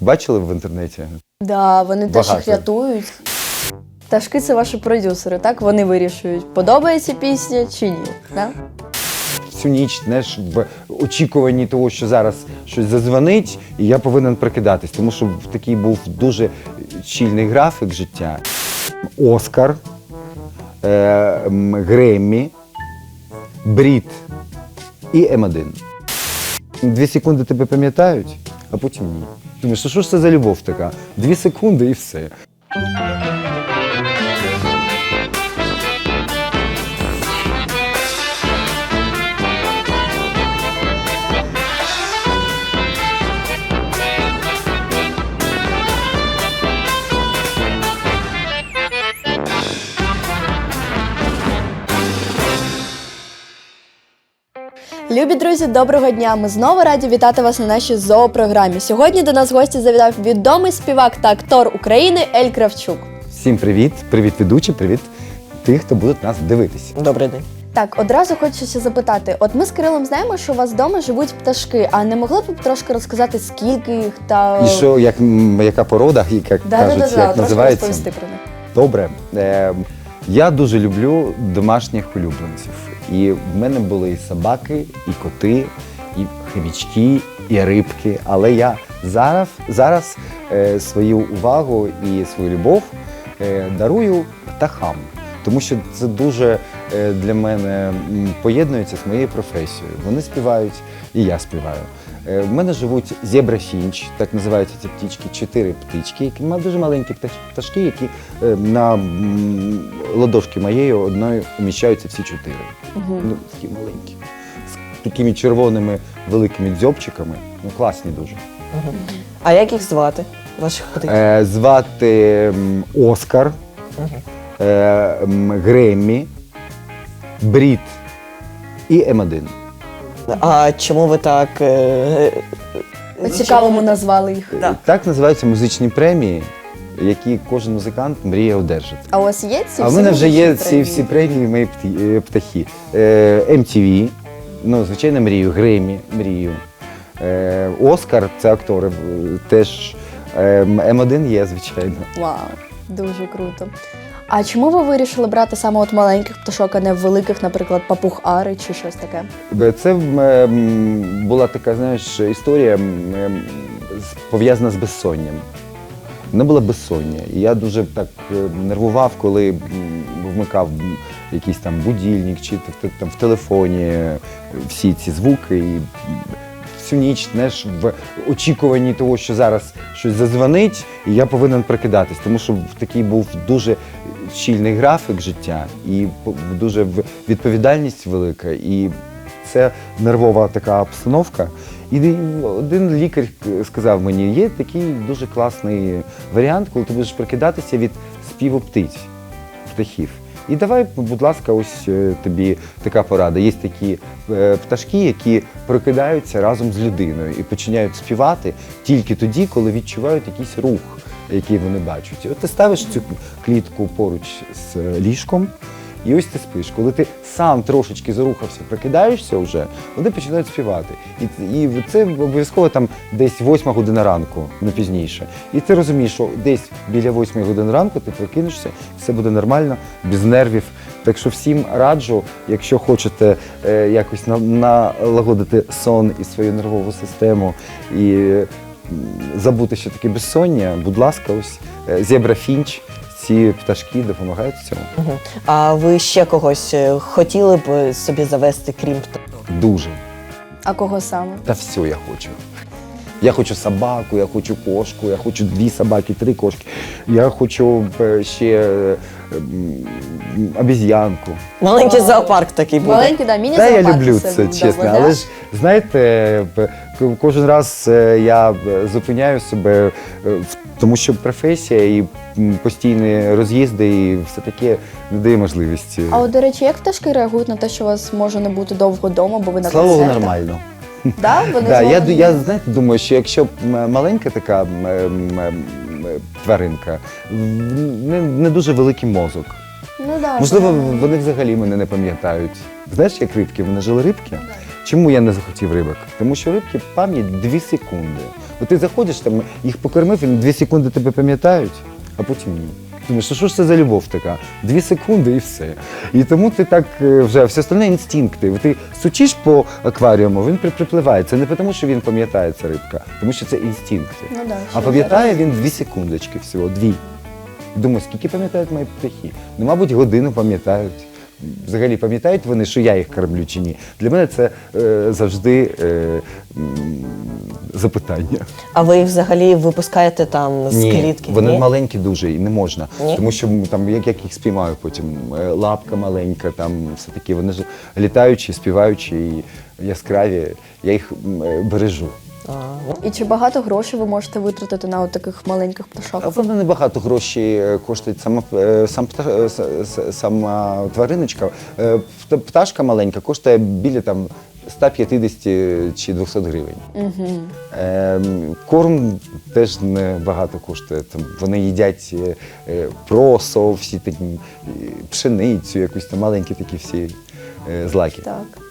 бачили в інтернеті? Да, вони теж їх Багато. рятують. Пташки це ваші продюсери, так? Вони вирішують, подобається пісня чи ні. Да? Всю ніч знаєш, в очікуванні того, що зараз щось зазвонить, і я повинен прокидатись, тому що в такий був дуже щільний графік життя. Оскар, е, м, Греммі, Брід і М1. Дві секунди тебе пам'ятають, а потім ні. Думаєш, що ж це за любов така? Дві секунди і все. Любі друзі, доброго дня! Ми знову раді вітати вас на нашій зоопрограмі. Сьогодні до нас в гості завітав відомий співак та актор України Ель Кравчук. Всім привіт, привіт ведучі, привіт тих, хто буде нас дивитися. Добрий день. Так, одразу хочеться запитати: от ми з Кирилом знаємо, що у вас вдома живуть пташки, а не могли б ви трошки розказати, скільки їх та І що, як, м, яка порода, і як да, кажуть, да, да, да, як трошки називається? розповісти про них. Добре. Е, я дуже люблю домашніх улюбленців. І в мене були і собаки, і коти, і хомячки, і рибки. Але я зараз, зараз е, свою увагу і свою любов е, дарую птахам. Тому що це дуже е, для мене поєднується з моєю професією. Вони співають, і я співаю. Е, В мене живуть зебра фінч, так називаються ці птічки, чотири птички, які ма- дуже маленькі пташки, які е, на ладошки моєї одної уміщаються всі чотири. Ну, такі маленькі. З такими червоними великими дзьобчиками. Ну, класні дуже. А як їх звати? Ваших птичок? Е, звати Оскар, е, Греммі, Брід і М1. А чому ви так. е, По-цікавому назвали їх. Да. Так називаються музичні премії, які кожен музикант мріє одержати. А у вас є ці А в всі мене вже є музичні ці премії? всі премії мої пті- е, птахи. Е, MTV, ну, звичайно, мрію, Гремі, мрію. Е, Оскар це актори, е, теж е, М1 є, звичайно. Вау, дуже круто. А чому ви вирішили брати саме от маленьких пташок, а не великих, наприклад, папуг Ари чи щось таке? Це е, була така, знаєш, історія е, пов'язана з безсонням. Не було безсоння. І я дуже так е, нервував, коли вмикав якийсь там будильник чи там, в телефоні е, всі ці звуки. І всю ніч знаєш, в очікуванні того, що зараз щось зазвонить, і я повинен прокидатись, тому що такий був дуже щільний графік життя і дуже відповідальність велика. І це нервова така обстановка. І один лікар сказав мені, є такий дуже класний варіант, коли ти будеш прокидатися від співу птиць, птахів. І давай, будь ласка, ось е, тобі така порада. Є такі е, пташки, які прокидаються разом з людиною і починають співати тільки тоді, коли відчувають якийсь рух, який вони бачать. От ти ставиш цю клітку поруч з е, ліжком, і ось ти спиш. Коли ти сам трошечки зарухався, прокидаєшся вже, вони починають співати. І, і це обов'язково там десь 8 година ранку, не пізніше. І ти розумієш, що десь біля 8 години ранку ти прокинешся, все буде нормально, без нервів. Так що всім раджу, якщо хочете е, якось на- налагодити сон і свою нервову систему і забути, що таке безсоння, будь ласка, ось е, зебра фінч. Ці пташки допомагають в цьому. А ви ще когось е, хотіли б е, собі завести, крім птахів? Дуже. А кого саме? Та все я хочу. Я хочу собаку, я хочу кошку, я хочу дві собаки, три кошки. Я хочу ще обіз'янку. Маленький зоопарк такий буде. Маленький, да, міні Та я люблю це чесно. да? Але ж знаєте, кожен раз е, я е, зупиняю себе, е, тому що професія і постійні роз'їзди, і все таке не дає можливості. А от, до речі, як пташки реагують на те, що у вас може не бути довго вдома, бо ви на Слава Богу, концертах? нормально. Да? Вони Да, я, вами- я знаєте, думаю, що якщо м- маленька така м, м, м, тваринка, не, не дуже великий мозок. Ну, да, Можливо, вони взагалі мене не пам'ятають. Знаєш, як рибки, вони жили рибки. Чому я не захотів рибок? Тому що рибки пам'ять 2 секунди. От ти заходиш там, їх покормив, і 2 секунди тебе пам'ятають, а потім ні. Думаєш, що ж це за любов така? Дві секунди і все. І тому ти так е, вже все остальне інстинкти. Ти сучиш по акваріуму, він при- припливає. Це не тому, що він пам'ятає ця рибка, тому що це інстинкти. Ну да, а пам'ятає він дві секундочки всього, дві. Думаю, скільки пам'ятають мої птахи? Ну, мабуть, годину пам'ятають. Взагалі пам'ятають вони, що я їх кормлю чи ні. Для мене це е, завжди е, м, запитання. А ви їх взагалі випускаєте там з клітки? вони ні? маленькі дуже і не можна. Ні? Тому що м, там, як, як їх спіймаю потім, е, лапка маленька, там все таки, вони ж літаючі, співаючі і яскраві, я їх м, е, бережу. І чи багато грошей ви можете витратити на от таких маленьких пташок? А воно небагато грошей е, коштує сама, е, сам пташ, е, сама твариночка. Пташка маленька коштує біля там 150 чи 200 гривень. Угу. Е, корм теж небагато коштує. Там вони їдять е, просо, всі такі пшеницю, якусь там маленькі такі всі е, злаки. Так.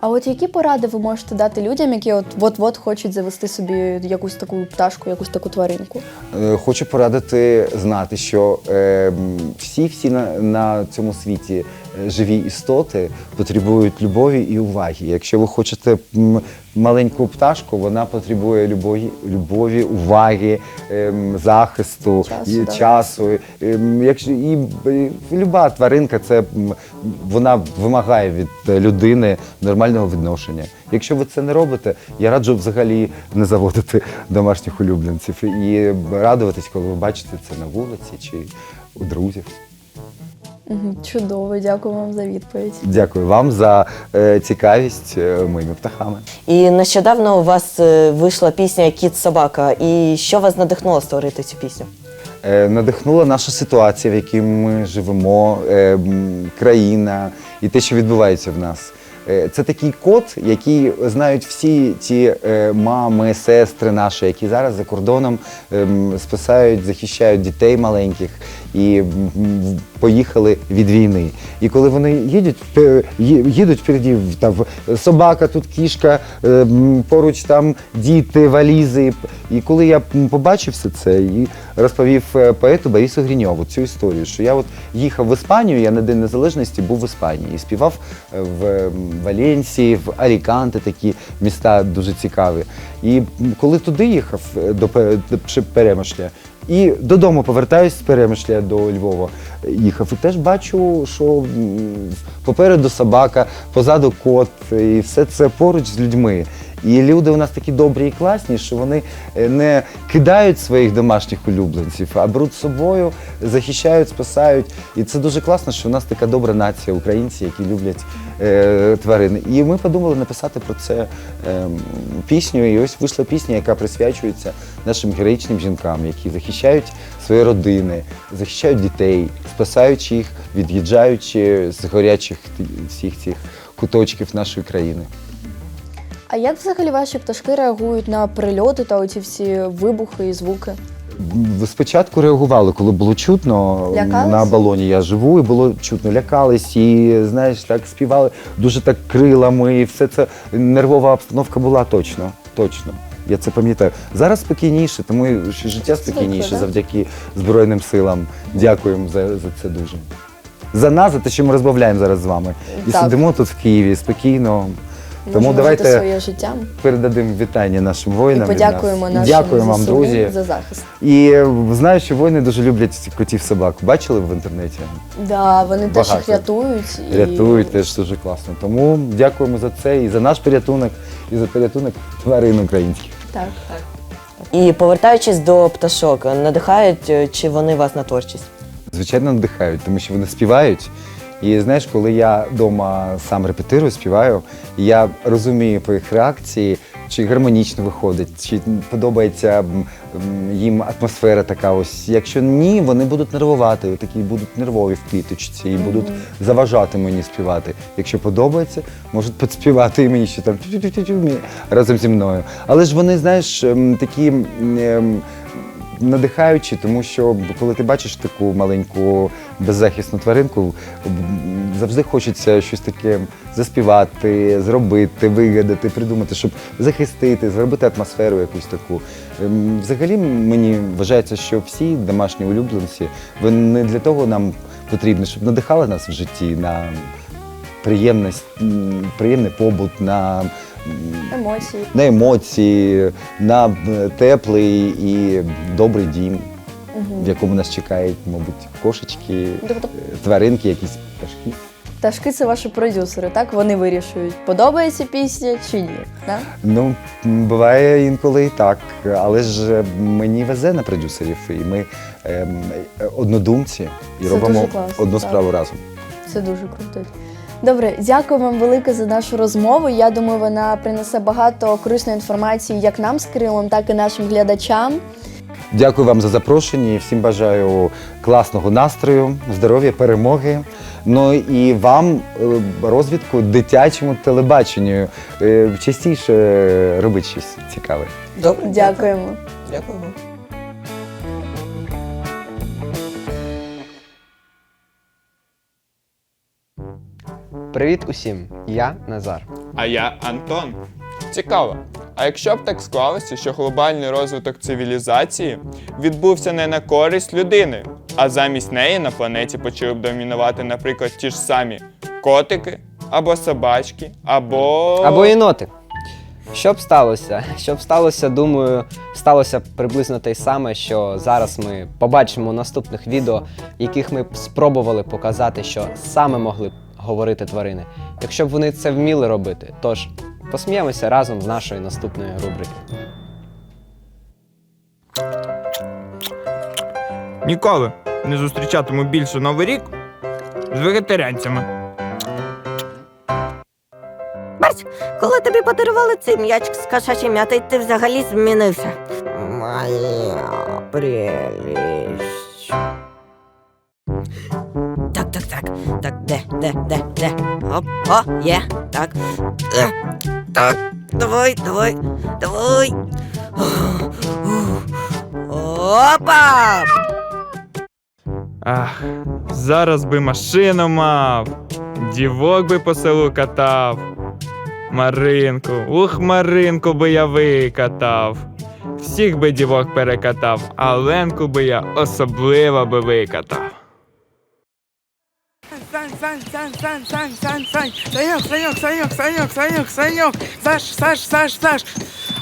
А от які поради ви можете дати людям, які от от-от хочуть завести собі якусь таку пташку, якусь таку тваринку? Е, Хочу порадити знати, що е, всі всі на, на цьому світі живі істоти потребують любові і уваги. Якщо ви хочете маленьку пташку, вона потребує любові, любові уваги, ем, захисту, Часу, і да. часу. Ем, Якщо і е, люба тваринка, це м, вона вимагає від людини нормального відношення. Якщо ви це не робите, я раджу взагалі не заводити домашніх улюбленців і радуватись, коли ви бачите це на вулиці чи у друзів. Чудово, дякую вам за відповідь. Дякую вам за е, цікавість е, моїми птахами. І нещодавно у вас е, вийшла пісня Кіт собака. І що вас надихнуло створити цю пісню? Е, надихнула наша ситуація, в якій ми живемо, е, м, країна і те, що відбувається в нас. Е, Це такий код, який знають всі ті е, мами, сестри наші, які зараз за кордоном ем, спасають, захищають дітей маленьких і поїхали від війни. І коли вони їдуть, їдуть впереді, там собака, тут кішка, е, поруч там діти, валізи. І коли я побачив все це і розповів е, поету Борису Гріньову цю історію, що я от їхав в Іспанію, я на День Незалежності був в Іспанії і співав в Валенсії, в Аліканте, такі міста дуже цікаві. І коли туди їхав е, до Перемишля, і додому повертаюсь з Перемишля до Львова. Їхав і теж бачу, що попереду собака, позаду кот, і все це поруч з людьми. І люди у нас такі добрі і класні, що вони е, не кидають своїх домашніх улюбленців, а беруть з собою, захищають, спасають. І це дуже класно, що у нас така добра нація, українці, які люблять тварин. І ми подумали написати про це е, пісню. І ось вийшла пісня, яка присвячується нашим героїчним жінкам, які захищають свої родини, захищають дітей, спасаючи їх, від'їжджаючи з горячих всіх цих куточків нашої країни. А як взагалі ваші пташки реагують на прильоти та оці всі вибухи і звуки? Спочатку реагували, коли було чутно Лякались? на балоні. Я живу, і було чутно, лякались і знаєш, так співали дуже так крилами, і все це нервова обстановка була точно. Точно. Я це пам'ятаю. Зараз спокійніше, тому і що життя спокійніше завдяки Збройним силам. Дякуємо за, за це дуже. За нас, за те, що ми розмовляємо зараз з вами. І Так. сидимо тут в Києві спокійно. Тому Можемо жити давайте своє життя передадимо вітання нашим і воїнам. від нас. подякуємо нашим Дякуємо вам, ЗСУ друзі. за захист. І знаю, що воїни дуже люблять котів собак. Бачили в інтернеті? Да, вони теж їх рятують. І... Рятують теж дуже класно. Тому дякуємо за це і за наш порятунок, і за порятунок тварин українських. Так, так. І повертаючись до пташок, надихають е, чи вони вас на творчість? Звичайно, надихають, тому що вони співають. І знаєш, коли я вдома сам репетирую, співаю, я розумію по їх реакції, чи гармонічно виходить, чи подобається їм атмосфера така. Ось якщо ні, вони будуть нервувати, такі будуть нервові в кліточці і будуть заважати мені співати. Якщо подобається, можуть підспівати і мені ще там разом зі мною. Але ж вони, знаєш, такі. Надихаючі, тому що коли ти бачиш таку маленьку беззахисну тваринку, завжди хочеться щось таке заспівати, зробити, вигадати, придумати, щоб захистити, зробити атмосферу якусь таку. Ем, Взагалі мені вважається, що всі домашні улюбленці вони для того нам потрібні, щоб надихали нас в житті на приємність, приємний побут, на, Емоції. на емоції, на е, теплий і добрий дім, в якому нас чекають, мабуть, кошечки, Тобто е, тваринки, якісь пташки. пташки це ваші продюсери, так? Вони вирішують, подобається пісня чи ні. Да? Ну, м, буває інколи і так, але ж е, мені везе на продюсерів, і ми ем, е, однодумці і Це робимо дуже класно, одну так. справу разом. Це дуже круто. Добре, дякую вам велике за нашу розмову. Я думаю, вона принесе багато корисної інформації як нам з Кирилом, так і нашим глядачам. Дякую вам за запрошення і всім бажаю класного настрою, здоров'я, перемоги. Ну і вам е, розвідку дитячому телебаченню. Е, Частіше робити щось цікаве. Добре. Дякуємо. Дякуємо. Привіт усім! Я Назар. А я Антон. Цікаво. А якщо б так склалося, що глобальний розвиток цивілізації відбувся не на користь людини, а замість неї на планеті почали б домінувати, наприклад, ті ж самі котики, або собачки, або. Або єноти. Що б сталося? Що б сталося, думаю, сталося приблизно те саме, що зараз ми побачимо у наступних відео, яких ми б спробували показати, що саме могли б говорити тварини, якщо б вони це вміли робити. Тож посміємося разом з нашої наступної рубрики. Ніколи не зустрічатиму більше Новий рік з вегетаріанцями. Бач, коли тобі подарували цей м'ячик з кошачим м'ятою, ти взагалі змінився. Моя прелість. Де, де, де? Оп, о, є. Так. Е, Так. Давай, давай, давай. Опа! Ах, зараз би машину мав, дівок би по селу катав. Маринку, ух, Маринку би я викатав. Всіх би дівок перекатав, а Ленку би я особливо би викатав. Сань, Сань, Сань, Сань, Сань, Сань, Санек, Санек, Санек, Санек, Санек, Санек, Саш, Саш, Саш, Саш.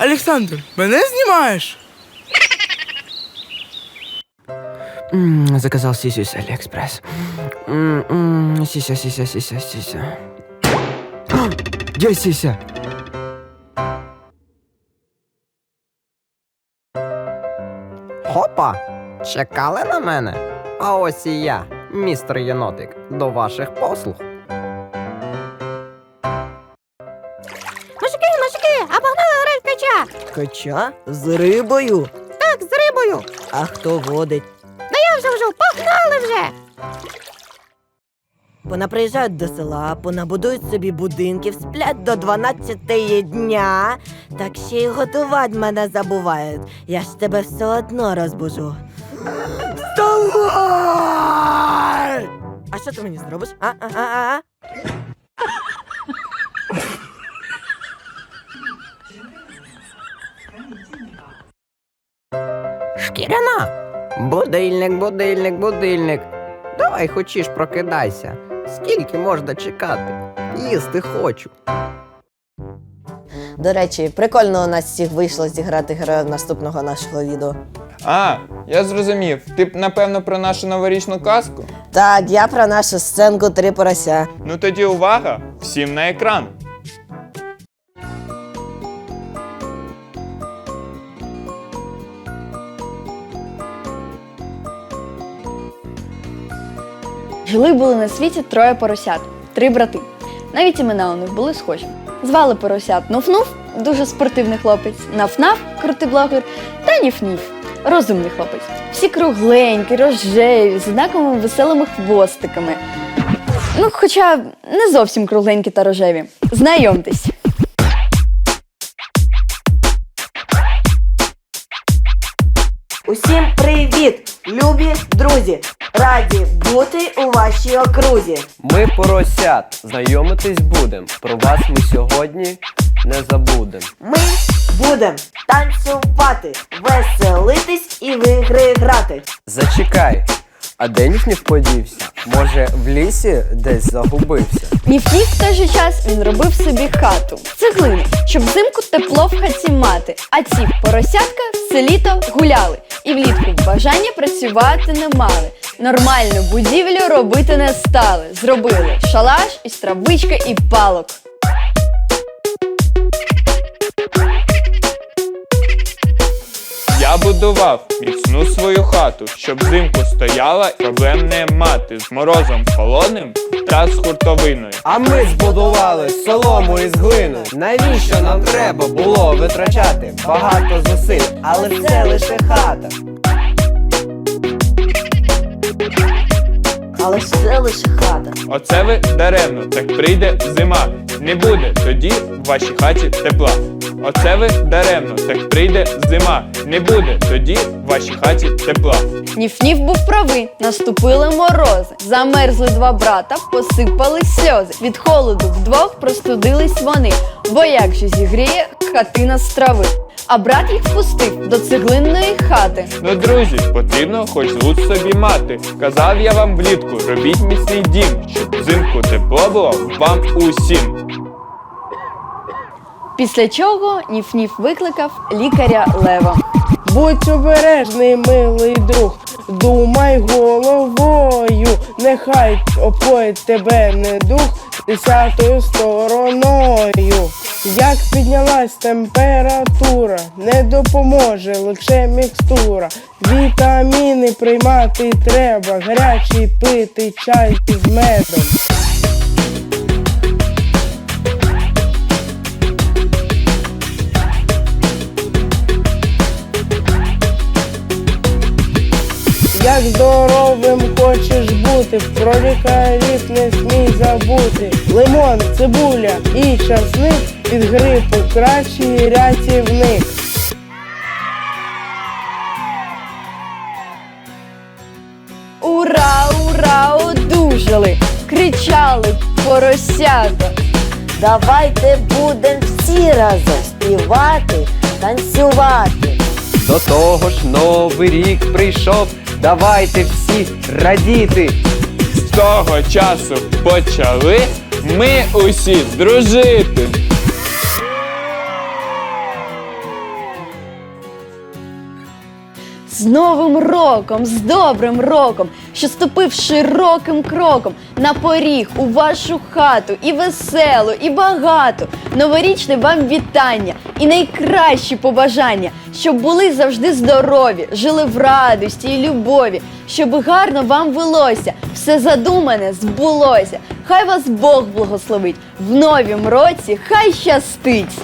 Олександр, мене знімаєш? М, Заказал сисю с Алиэкспресс. М, м, Сися, сися, сися, сися. А, Где сися? Хопа! Чекали на мене? А ось і я, містер Єнотик, до ваших послуг. Мужики, мужики, а погнали грать кача! Кача з рибою. Так, з рибою. А хто водить? Я вже вже, погнали вже! Понаприїжджають до села, понабудують собі будинків, сплять до 12 дня. Так ще й готувати мене забувають. Я ж тебе все одно розбужу. Вставай! Що ти мені зробиш? А, а, а, а? Шкіряна! Будильник, будильник, будильник. Давай хочеш прокидайся. Скільки можна чекати? Їсти хочу. До речі, прикольно у нас всіх вийшло зіграти героїв наступного нашого відео. А, я зрозумів. Ти б, напевно, про нашу новорічну казку? Так, я про нашу сценку три порося. Ну тоді увага! Всім на екран! Жили були на світі троє поросят, три брати. Навіть імена у них були схожі. Звали поросят Нуф-Нуф, дуже спортивний хлопець, Наф-Наф, крутий блогер, та Ніф-Ніф, розумний хлопець. Всі кругленькі, рожеві, з однаковими веселими хвостиками. Ну, хоча не зовсім кругленькі та рожеві. Знайомтесь. Усім привіт, любі друзі! Раді бути у вашій окрузі. Ми поросят, знайомитись будем. Про вас ми сьогодні не забудем. Ми будем танцювати, веселитись і в ігри грати. Зачекай, а де ніф подівся? Може, в лісі десь загубився? Ніф-ніф в той же час він робив собі хату цеглини, щоб взимку тепло в хаті мати. А ці поросятка все літо гуляли і влітку бажання працювати не мали. Нормальну будівлю робити не стали. Зробили шалаш із травички і палок. Я будував міцну свою хату, щоб взимку стояла і проблем не мати з морозом холодним та з хуртовиною. А ми збудували солому із глини. Навіщо нам треба було витрачати багато зусиль, але це лише хата. Але ж це лише хата. Оце ви даремно, так прийде зима. Не буде тоді в вашій хаті тепла. Оце ви даремно, так прийде зима. Не буде тоді в вашій хаті тепла. Ніф-ніф був правий, наступили морози. Замерзли два брата, посипались сльози. Від холоду вдвох простудились вони. Бо як же зігріє хатина з трави. А брат їх впустив до цеглинної хати. Ну, друзі, потрібно хоч звук собі мати. Казав я вам влітку, робіть міцний дім, щоб взимку тепло було вам усім. Після чого Ніф-Ніф викликав лікаря Лева. Будь обережний, милий друг, думай головою, нехай опоїть тебе недух десятою стороною. Як піднялась температура, не допоможе лише мікстура. Вітаміни приймати треба, гарячий пити чай із медом. Як здоровим хочеш бути, про лікарів не смій забути. Лимон, цибуля і часник від грипу кращий рятівник. Ура, ура, одужали! Кричали поросята. Давайте будем всі разом співати, танцювати. До того ж, новий рік прийшов. Давайте всі радіти. З того часу почали ми усі дружити. Новим роком, з добрим роком, що ступив широким кроком на поріг у вашу хату, і веселу, і багату. Новорічне вам вітання і найкращі побажання, щоб були завжди здорові, жили в радості і любові, щоб гарно вам велося, все задумане збулося. Хай вас Бог благословить в новім році, хай щастить!